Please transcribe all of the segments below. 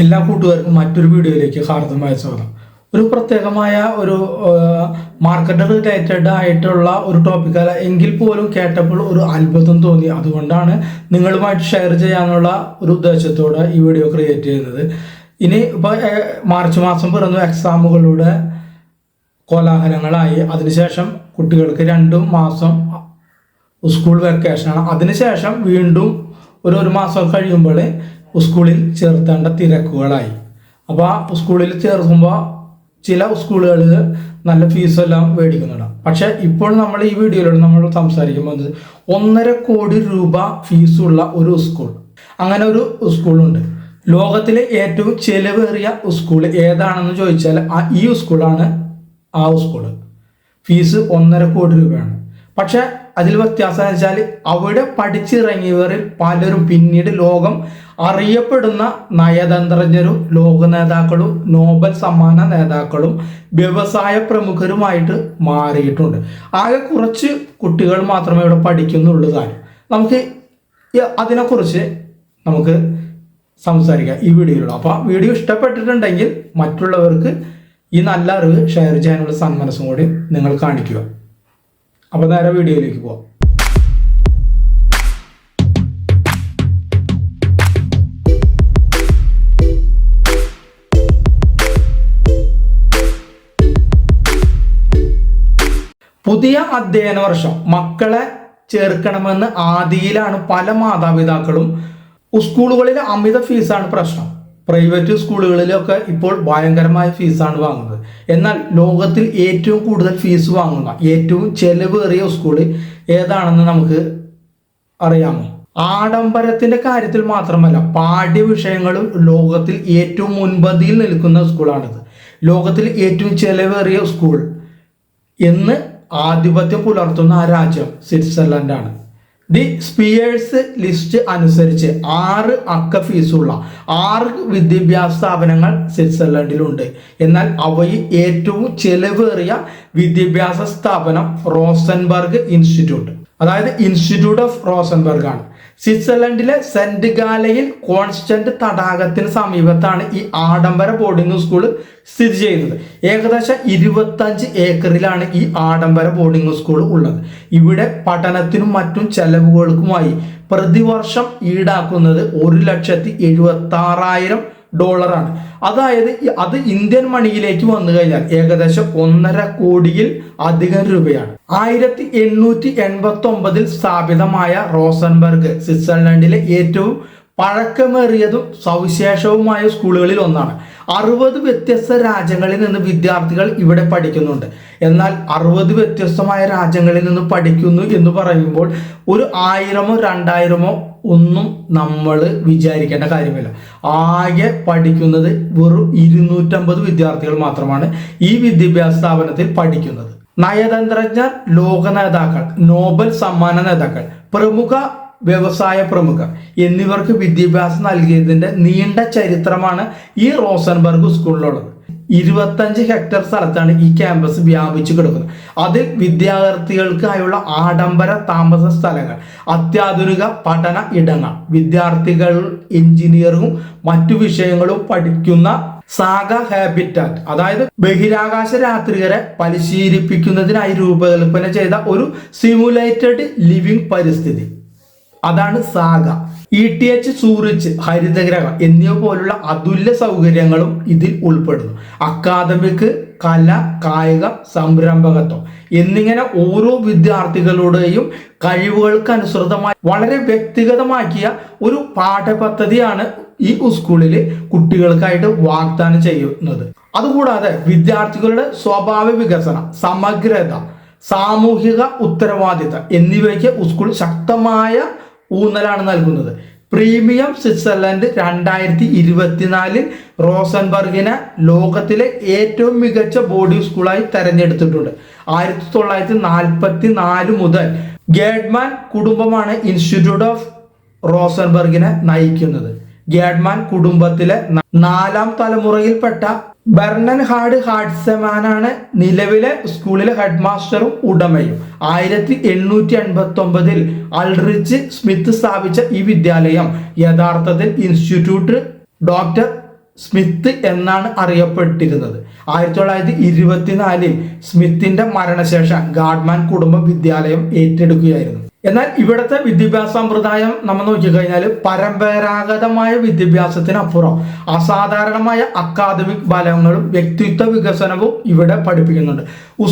എല്ലാ കൂട്ടുകാർക്കും മറ്റൊരു വീഡിയോയിലേക്ക് ഹാർദമായ സ്വാഗതം. ഒരു പ്രത്യേകമായ ഒരു മാർക്കറ്റ് റിലേറ്റഡ് ആയിട്ടുള്ള ഒരു ടോപ്പിക്കല്ല എങ്കിൽ പോലും കേട്ടപ്പോൾ ഒരു അത്ഭുതം തോന്നി. അതുകൊണ്ടാണ് നിങ്ങളുമായിട്ട് ഷെയർ ചെയ്യാനുള്ള ഒരു ഉദ്ദേശത്തോടെ ഈ വീഡിയോ ക്രിയേറ്റ് ചെയ്യുന്നത്. ഇനി ഇപ്പോൾ മാർച്ച് മാസം പിറന്നു എക്സാമുകളുടെ കോലാഹലങ്ങളായി. അതിനുശേഷം കുട്ടികൾക്ക് രണ്ട് മാസം സ്കൂൾ വെക്കേഷനാണ് അതിനുശേഷം വീണ്ടും ഒരു ഒരു മാസം കഴിയുമ്പോൾ സ്കൂളിൽ ചേർത്തേണ്ട തിരക്കുകളായി. അപ്പോൾ ആ സ്കൂളിൽ ചേർക്കുമ്പോൾ ചില സ്കൂളുകളിൽ നല്ല ഫീസെല്ലാം മേടിക്കുന്നുണ്ട്. പക്ഷെ ഇപ്പോൾ നമ്മൾ ഈ വീഡിയോയിലൂടെ നമ്മൾ സംസാരിക്കുമ്പോൾ ഒന്നര കോടി രൂപ ഫീസുള്ള ഒരു സ്കൂൾ അങ്ങനെ ഒരു സ്കൂളുണ്ട് ലോകത്തിലെ ഏറ്റവും ചെലവേറിയ സ്കൂൾ ഏതാണെന്ന് ചോദിച്ചാൽ ആ ഈ സ്കൂളാണ് ആ സ്കൂൾ ഫീസ് ഒന്നര കോടി രൂപയാണ്. പക്ഷെ അതിൽ വ്യത്യാസം എന്ന് വെച്ചാൽ അവിടെ പഠിച്ചിറങ്ങിയവരിൽ പലരും പിന്നീട് ലോകം അറിയപ്പെടുന്ന നയതന്ത്രജ്ഞരും ലോക നേതാക്കളും നോബൽ സമ്മാന നേതാക്കളും വ്യവസായ പ്രമുഖരുമായിട്ട് മാറിയിട്ടുണ്ട്. ആകെ കുറച്ച് കുട്ടികൾ മാത്രമേ ഇവിടെ പഠിക്കുന്നുള്ളൂ താനും. നമുക്ക് അതിനെക്കുറിച്ച് നമുക്ക് സംസാരിക്കാം ഈ വീഡിയോയിലുള്ള അപ്പോൾ വീഡിയോ ഇഷ്ടപ്പെട്ടിട്ടുണ്ടെങ്കിൽ മറ്റുള്ളവർക്ക് ഈ നല്ല അറിവ് ഷെയർ ചെയ്യാനുള്ള സന്മനസ്സും കൂടി നിങ്ങൾ കാണിക്കുക. അപ്പോൾ നേരെ വീഡിയോയിലേക്ക് പോവാം. പുതിയ അധ്യയന വർഷം. മക്കളെ ചേർക്കണമെന്ന് ആദിയിലാണ് പല മാതാപിതാക്കളും. സ്കൂളുകളിൽ അമിത ഫീസാണ് പ്രശ്നം. പ്രൈവറ്റ് സ്കൂളുകളിലൊക്കെ ഇപ്പോൾ ഭയങ്കരമായ ഫീസാണ് വാങ്ങുന്നത്. എന്നാൽ ലോകത്തിൽ ഏറ്റവും കൂടുതൽ ഫീസ് വാങ്ങുന്ന ഏറ്റവും ചെലവേറിയ സ്കൂൾ ഏതാണെന്ന് നമുക്ക് അറിയാമോ? ആഡംബരത്തിന്റെ കാര്യത്തിൽ മാത്രമല്ല പാഠ്യവിഷയങ്ങളും ലോകത്തിൽ ഏറ്റവും മുൻപന്തിയിൽ നിൽക്കുന്ന സ്കൂളാണിത്. ലോകത്തിൽ ഏറ്റവും ചെലവേറിയ സ്കൂൾ എന്ന് ആധിപത്യം പുലർത്തുന്ന ആ രാജ്യം സ്വിറ്റ്സർലൻഡാണ്. ദി സ്പിയേഴ്സ് ലിസ്റ്റ് അനുസരിച്ച് ആറ് അക്ക ഫീസുള്ള ആറ് വിദ്യാഭ്യാസ സ്ഥാപനങ്ങൾ സ്വിറ്റ്സർലൻഡിലുണ്ട്. എന്നാൽ അവയിൽ ഏറ്റവും ചെലവേറിയ വിദ്യാഭ്യാസ സ്ഥാപനം റോസൻബർഗ് ഇൻസ്റ്റിറ്റ്യൂട്ട്. അതായത് ഇൻസ്റ്റിറ്റ്യൂട്ട് ഓഫ് റോസൻബർഗ് ആണ് സ്വിറ്റ്സർലൻഡിലെ സെന്റ് ഗാലയിൽ കോൺസ്റ്റന്റ് തടാകത്തിന് സമീപത്താണ് ഈ ആഡംബര ബോർഡിംഗ് സ്കൂൾ സ്ഥിതി ചെയ്യുന്നത്. ഏകദേശം ഇരുപത്തഞ്ച് ഏക്കറിലാണ് ഈ ആഡംബര ബോർഡിംഗ് സ്കൂൾ ഉള്ളത്. ഇവിടെ പഠനത്തിനും മറ്റും ചെലവുകൾക്കുമായി പ്രതിവർഷം ഈടാക്കുന്നത് ഒരു ലക്ഷത്തി എഴുപത്തി ആറായിരം ഡോളറാണ്. അതായത് അത് ഇന്ത്യൻ മണിയിലേക്ക് വന്നു കഴിഞ്ഞാൽ ഏകദേശം ഒന്നര കോടിയിൽ അധികം രൂപയാണ്. ആയിരത്തി എണ്ണൂറ്റി എൺപത്തി ഒമ്പതിൽ സ്ഥാപിതമായ റോസൻബർഗ് സ്വിറ്റ്സർലൻഡിലെ ഏറ്റവും പഴക്കമേറിയതും സവിശേഷവുമായ സ്കൂളുകളിൽ ഒന്നാണ്. അറുപത് വ്യത്യസ്ത രാജ്യങ്ങളിൽ നിന്ന് വിദ്യാർത്ഥികൾ ഇവിടെ പഠിക്കുന്നുണ്ട്. എന്നാൽ അറുപത് വ്യത്യസ്തമായ രാജ്യങ്ങളിൽ നിന്ന് പഠിക്കുന്നു എന്ന് പറയുമ്പോൾ ഒരു ആയിരമോ രണ്ടായിരമോ ഒന്നും നമ്മൾ വിചാരിക്കേണ്ട കാര്യമില്ല. ആകെ പഠിക്കുന്നത് വെറും ഇരുന്നൂറ്റമ്പത് വിദ്യാർത്ഥികൾ മാത്രമാണ് ഈ വിദ്യാഭ്യാസ സ്ഥാപനത്തിൽ പഠിക്കുന്നത്. നയതന്ത്രജ്ഞർ ലോക നേതാക്കൾ നോബൽ സമ്മാന നേതാക്കൾ പ്രമുഖ വ്യവസായ പ്രമുഖർ എന്നിവർക്ക് വിദ്യാഭ്യാസം നൽകിയതിന്റെ നീണ്ട ചരിത്രമാണ് ഈ റോസൻബർഗ് സ്കൂളിലുള്ളത്. ഇരുപത്തഞ്ച് ഹെക്ടർ സ്ഥലത്താണ് ഈ ക്യാമ്പസ് വ്യാപിച്ചു കിടക്കുന്നത്. അതിൽ വിദ്യാർത്ഥികൾക്കായുള്ള ആഡംബര താമസ സ്ഥലങ്ങൾ അത്യാധുനിക പഠന ഇടങ്ങൾ വിദ്യാർത്ഥികൾ എഞ്ചിനീയറിംഗും മറ്റു വിഷയങ്ങളും പഠിക്കുന്ന സാഗ ഹാബിറ്റാറ്റ് അതായത് ബഹിരാകാശ രാത്രികരെ പരിശീലിപ്പിക്കുന്നതിനായി രൂപകൽപ്പന ചെയ്ത ഒരു സിമുലേറ്റഡ് ലിവിംഗ് പരിസ്ഥിതി. അതാണ് സാഗ. ഇ ടി എച്ച് സൂറിച്ച് ഹരിതഗ്രഹം എന്നിവ പോലുള്ള അതുല്യ സൗകര്യങ്ങളും ഇതിൽ ഉൾപ്പെടുന്നു. അക്കാദമിക് കല കായിക സംരംഭകത്വം എന്നിങ്ങനെ ഓരോ വിദ്യാർത്ഥികളുടെയും കഴിവുകൾക്ക് അനുസൃതമായി വളരെ വ്യക്തിഗതമാക്കിയ ഒരു പാഠപദ്ധതിയാണ് ഈ സ്കൂളിൽ കുട്ടികൾക്കായിട്ട് വാഗ്ദാനം ചെയ്യുന്നത്. അതുകൂടാതെ വിദ്യാർത്ഥികളുടെ സ്വഭാവ വികസനം സമഗ്രത സാമൂഹിക ഉത്തരവാദിത്തം എന്നിവയ്ക്ക് സ്കൂൾ ശക്തമായ ഊന്നലാണ് നൽകുന്നത്. പ്രീമിയം സ്വിറ്റ്സർലൻഡ് രണ്ടായിരത്തി ഇരുപത്തിനാലിൽ റോസൻബർഗിനെ ലോകത്തിലെ ഏറ്റവും മികച്ച ബോർഡിംഗ് സ്കൂളായി തെരഞ്ഞെടുത്തിട്ടുണ്ട്. ആയിരത്തി തൊള്ളായിരത്തി നാൽപ്പത്തി നാല് മുതൽ ഗേഡ്മാൻ കുടുംബമാണ് ഇൻസ്റ്റിറ്റ്യൂട്ട് ഓഫ് റോസൻബർഗിനെ നയിക്കുന്നത്. ഗേഡ്മാൻ കുടുംബത്തിലെ നാലാം തലമുറയിൽപ്പെട്ട ബെർണൻ ഹാർഡ് ഹാഡ്സമാനാണ് നിലവിലെ സ്കൂളിലെ ഹെഡ് മാസ്റ്ററും ഉടമയും. ആയിരത്തി എണ്ണൂറ്റി അൻപത്തി ഒമ്പതിൽ അൾറിച്ച് സ്മിത്ത് സ്ഥാപിച്ച ഈ വിദ്യാലയം യഥാർത്ഥത്തിൽ ഇൻസ്റ്റിറ്റ്യൂട്ട് ഡോക്ടർ സ്മിത്ത് എന്നാണ് അറിയപ്പെട്ടിരുന്നത്. ആയിരത്തി തൊള്ളായിരത്തി ഇരുപത്തിനാലിൽ സ്മിത്തിന്റെ മരണശേഷം ഗാഡ്മാൻ കുടുംബ വിദ്യാലയം ഏറ്റെടുക്കുകയായിരുന്നു. എന്നാൽ ഇവിടുത്തെ വിദ്യാഭ്യാസ സമ്പ്രദായം നമ്മൾ നോക്കിക്കഴിഞ്ഞാൽ പരമ്പരാഗതമായ വിദ്യാഭ്യാസത്തിനപ്പുറം അസാധാരണമായ അക്കാദമിക് ഫലങ്ങളും വ്യക്തിത്വ വികസനവും ഇവിടെ പഠിപ്പിക്കുന്നുണ്ട്.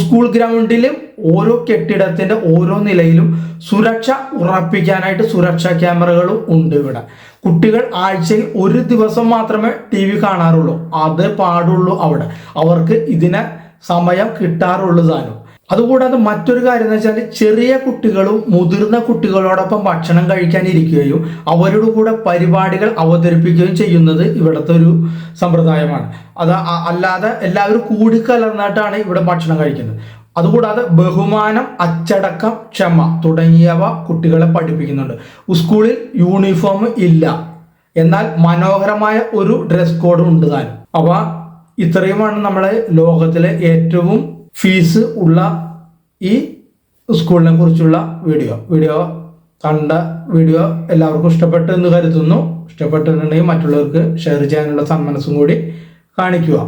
സ്കൂൾ ഗ്രൗണ്ടിലും ഓരോ കെട്ടിടത്തിന്റെ ഓരോ നിലയിലും സുരക്ഷ ഉറപ്പിക്കാനായിട്ട് സുരക്ഷാ ക്യാമറകളും ഉണ്ട് ഇവിടെ. കുട്ടികൾ ആഴ്ചയിൽ ഒരു ദിവസം മാത്രമേ ടി വി കാണാറുള്ളൂ. അത് പാടുള്ളൂ അവിടെ. അവർക്ക് ഇതിനെ സമയം കിട്ടാറുള്ളൂ താനും അതുകൂടാതെ മറ്റൊരു കാര്യം എന്ന് വെച്ചാൽ ചെറിയ കുട്ടികളും മുതിർന്ന കുട്ടികളോടൊപ്പം ഭക്ഷണം കഴിക്കാനിരിക്കുകയും അവരുടെ കൂടെ പരിപാടികൾ അവതരിപ്പിക്കുകയും ചെയ്യുന്നത് ഇവിടുത്തെ ഒരു സമ്പ്രദായമാണ്. അത് അല്ലാതെ എല്ലാവരും കൂടിക്കലർന്നിട്ടാണ് ഇവിടെ ഭക്ഷണം കഴിക്കുന്നത്. അതുകൂടാതെ ബഹുമാനം അച്ചടക്കം ക്ഷമ തുടങ്ങിയവ കുട്ടികളെ പഠിപ്പിക്കുന്നുണ്ട്. സ്കൂളിൽ യൂണിഫോം ഇല്ല. എന്നാൽ മനോഹരമായ ഒരു ഡ്രസ് കോഡ് ഉണ്ട് താനും. അവ ഇത്രയുമാണ് നമ്മളെ ലോകത്തിലെ ഏറ്റവും ഫീസ് ഉള്ള ഈ സ്കൂളിനെ കുറിച്ചുള്ള വീഡിയോ വീഡിയോ കണ്ട വീഡിയോ എല്ലാവർക്കും ഇഷ്ടപ്പെട്ടു എന്ന് കരുതുന്നു. ഇഷ്ടപ്പെട്ടിട്ടുണ്ടെങ്കിൽ മറ്റുള്ളവർക്ക് ഷെയർ ചെയ്യാനുള്ള സന്മനസ്സും കൂടി കാണിക്കുക.